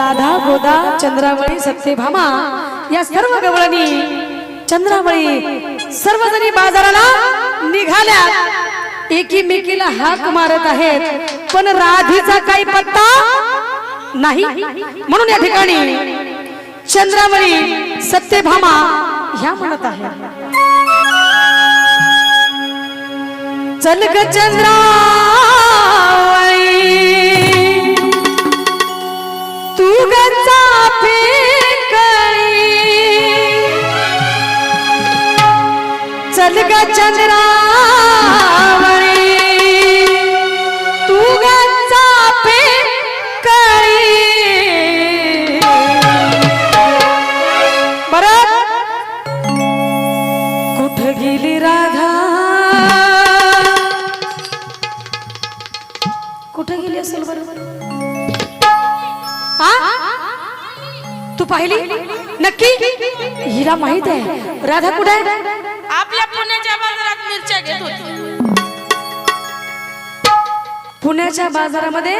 राधा गोदा चंद्रावळी सत्यभामा या सर्व गवळणी चंद्रावळी सर्वजणी बाजाराला निघाल्या एकीमेकीला हाक मारत आहेत पण राधीचा काही पत्ता नाही. म्हणून या ठिकाणी चंद्रावळी सत्यभामा ह्या म्हणत आहे चल ग चंद्रा चल ग चंद्रावळी. तू गचा फेकळी परत कुठं गेली राधा? कुठं गेली असेल बरोबर तू पाहिली? नक्की? हिला माहीत आहे. राधा कुठे आहे? आपल्या पुण्याच्या बाजारात मिरच्या घेत होती पुण्याच्या बाजारामध्ये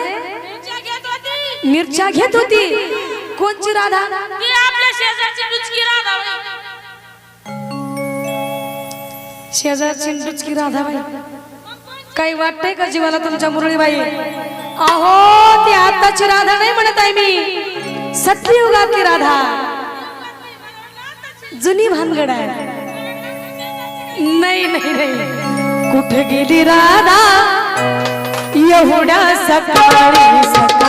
मिरच्या घेत होती. कोणची राधा? आपल्या शेजारची डुचकी राधा. शेजारची डुचकी राधाबाई काही वाटतंय का जीवाला तुमच्या मुरळीबाई? अहो ती आताची राधा नाही म्हणत आहे मी. सत्ययुगातली राधा. जुनी भानगड आहे. नाही नाही नाही. कुठे गेली राधा? एवढ्या सकाळी सकाळ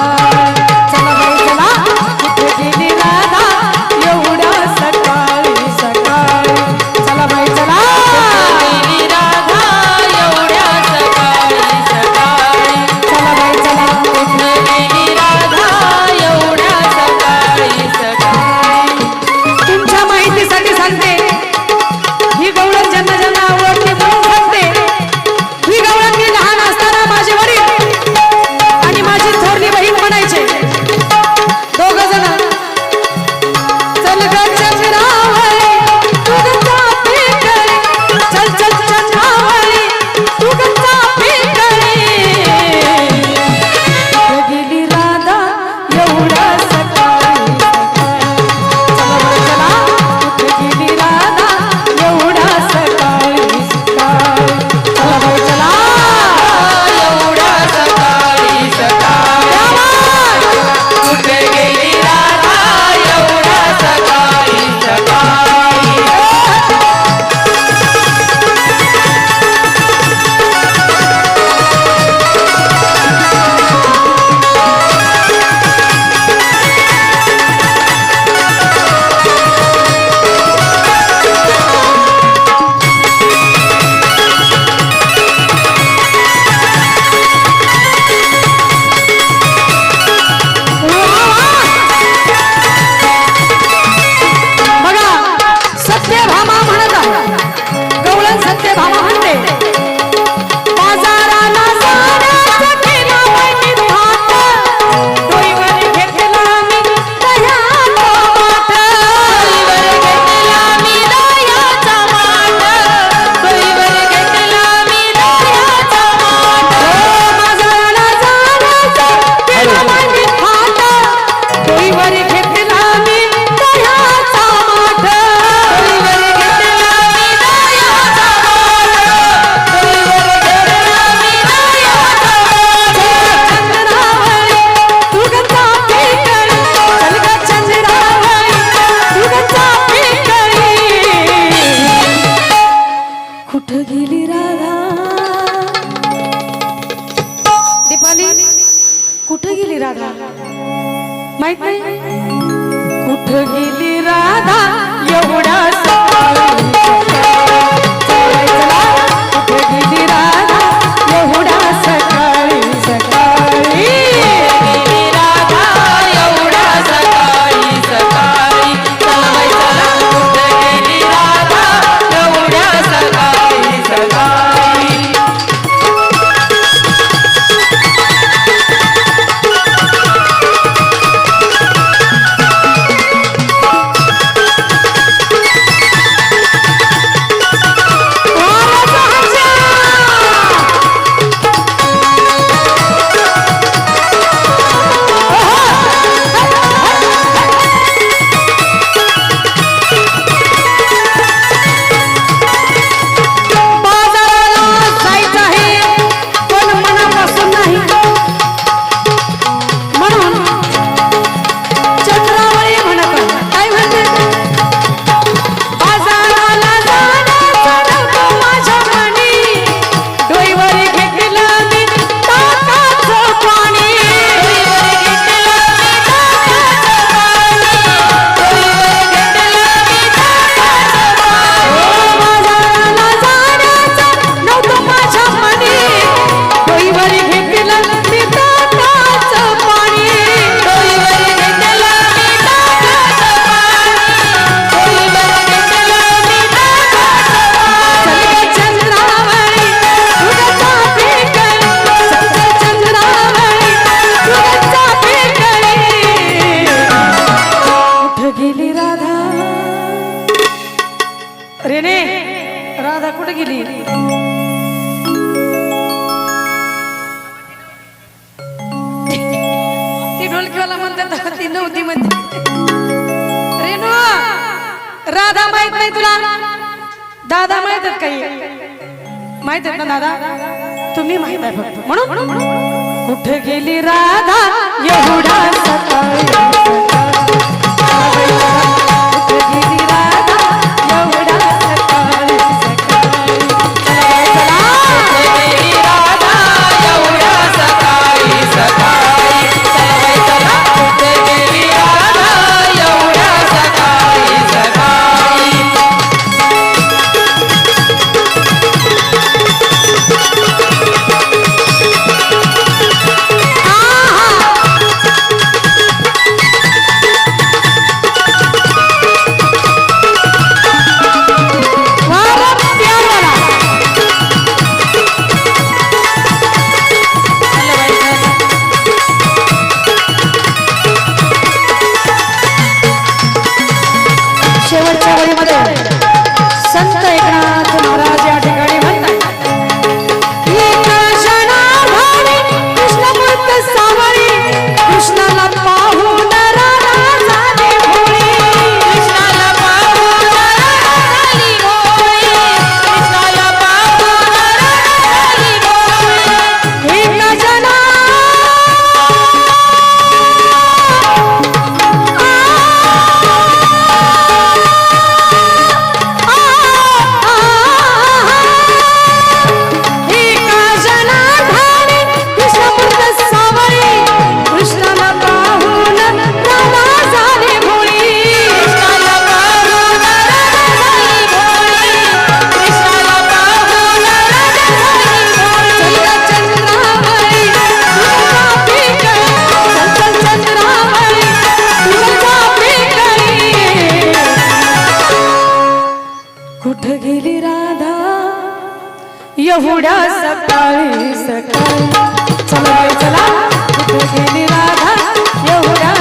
नव्हती म्हणते. रेणू राधा माहीत नाही तुला? दादा माहीत काही? माहीत आहेत ना दादा? तुम्ही माहीत आहे फक्त. म्हणून? कुठे गेली राधा? एवढा कुठ गेली राधा एवढ्या सकाळी सकाळी. चला चला. कुठ गेली राधा एवढ्या